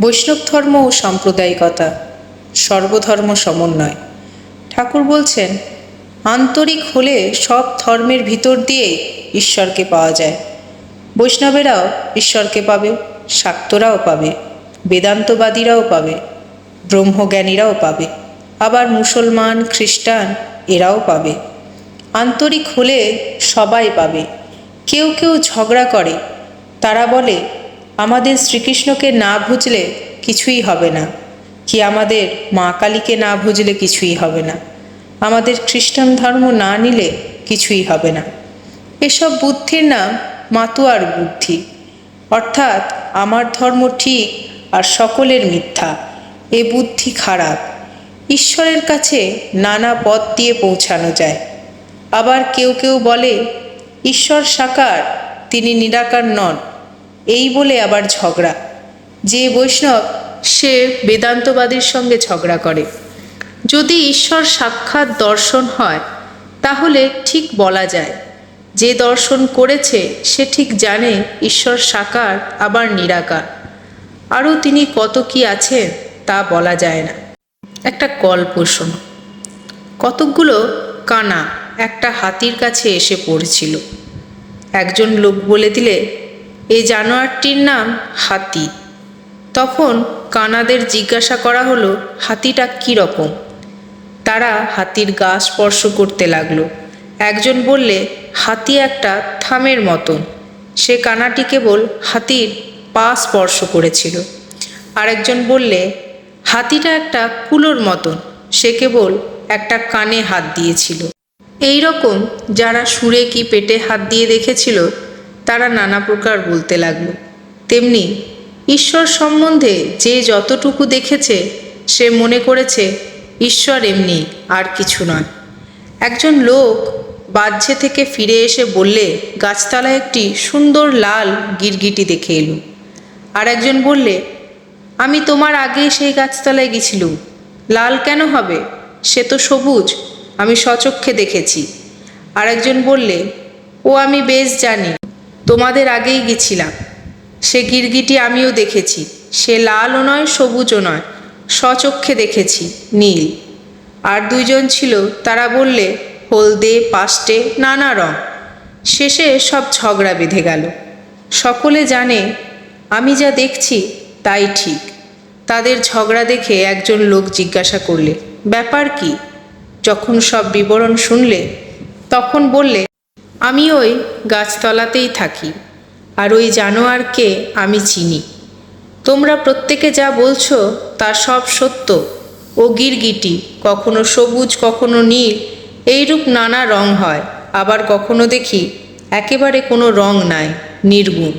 বৈষ্ণব ধর্ম ও সাম্প্রদায়িকতা, সর্বধর্ম সমন্বয়। ঠাকুর বলছেন, আন্তরিক হলে সব ধর্মের ভিতর দিয়ে ঈশ্বরকে পাওয়া যায়। বৈষ্ণবেরাও ঈশ্বরকে পাবে, শাক্তরাও পাবে, বেদান্তবাদীরাও পাবে, ব্রহ্মজ্ঞানীরাও পাবে, আবার মুসলমান, খ্রিস্টান এরাও পাবে। আন্তরিক হলে সবাই পাবে। কেউ কেউ ঝগড়া করে, তারা বলে আমাদের শ্রীকৃষ্ণকে না ভুজলে কিছুই হবে না। কি আমাদের মা কালীকে না ভুজলে কিছুই হবে না। আমাদের খ্রিস্টান ধর্ম না নিলে কিছুই হবে না। এসব বুদ্ধির নাম মাতুয়ার বুদ্ধি। অর্থাৎ আমার ধর্ম ঠিক আর সকলের মিথ্যা। এ বুদ্ধি খারাপ। ঈশ্বরের কাছে নানা পথ দিয়ে পৌঁছানো যায়। আবার কেউ কেউ বলে, ঈশ্বর সাকার, তিনি নিরাকার নন। এই বলে আবার ঝগড়া। যে বৈষ্ণব, সে বেদান্তবাদীর সঙ্গে ঝগড়া করে। যদি ঈশ্বর সাক্ষাৎ দর্শন হয়, তাহলে ঠিক বলা যায়। যে দর্শন করেছে, সে ঠিক জানে ঈশ্বর সাকার, আবার নিরাকার। আরও তিনি কত কি আছেন, তা বলা যায় না। একটা গল্প শোনো। কতকগুলো কানা একটা হাতির কাছে এসে পড়েছিল। একজন লোক বলে দিলে এই জানোয়ারটির নাম হাতি। তখন কানাদের জিজ্ঞাসা করা হলো, হাতিটা কী রকম? তারা হাতির গা স্পর্শ করতে লাগল। একজন বললে, হাতি একটা থামের মতন। সে কানাটি কেবল হাতির পা স্পর্শ করেছিল। আরেকজন বললে, হাতিটা একটা কুলোর মতন। সে কেবল একটা কানে হাত দিয়েছিল। এই রকম যারা সুরে কি পেটে হাত দিয়ে দেখেছিল তারা নানা প্রকার বলতে লাগল। তেমনি ঈশ্বর সম্বন্ধে যে যতটুকু দেখেছে, সে মনে করেছে, ঈশ্বর এমনি আর কিছু নয়। একজন লোক বাহ্যে থেকে ফিরে এসে বললে, গাছতলায় একটি সুন্দর লাল গিরগিটি দেখে এলুম। আর একজন বললে, আমি তোমার আগে সেই গাছতলায় গেছিলুম। লাল কেন হবে? সে তো সবুজ, আমি সচক্ষে দেখেছি। আর একজন বললে, ও আমি বেশ জানি। তোমাদের আগেই গেছিলাম। সে গিরগিটি আমিও দেখেছি। সে লালও নয়, সবুজও নয়। সচক্ষে দেখেছি, নীল। আর দুইজন ছিল, তারা বললে, হলদে, পাস্টে, নানা রং। শেষে সব ঝগড়া বেঁধে গেল। সকলে জানে, আমি যা দেখছি, তাই ঠিক। তাদের ঝগড়া দেখে একজন লোক জিজ্ঞাসা করলে, ব্যাপার কি? যখন সব বিবরণ শুনলে, তখন বললে আমি ওই গাছতলাতেই থাকি, আর ওই জানোয়ারকে আমি চিনি। তোমরা প্রত্যেকে যা বলছো তা সব সত্য। ও গিরগিটি, কখনো সবুজ, কখনো নীল, এইরূপ নানা রং হয়, আবার কখনো দেখি একেবারে কোনো রং নাই, নির্গুণ।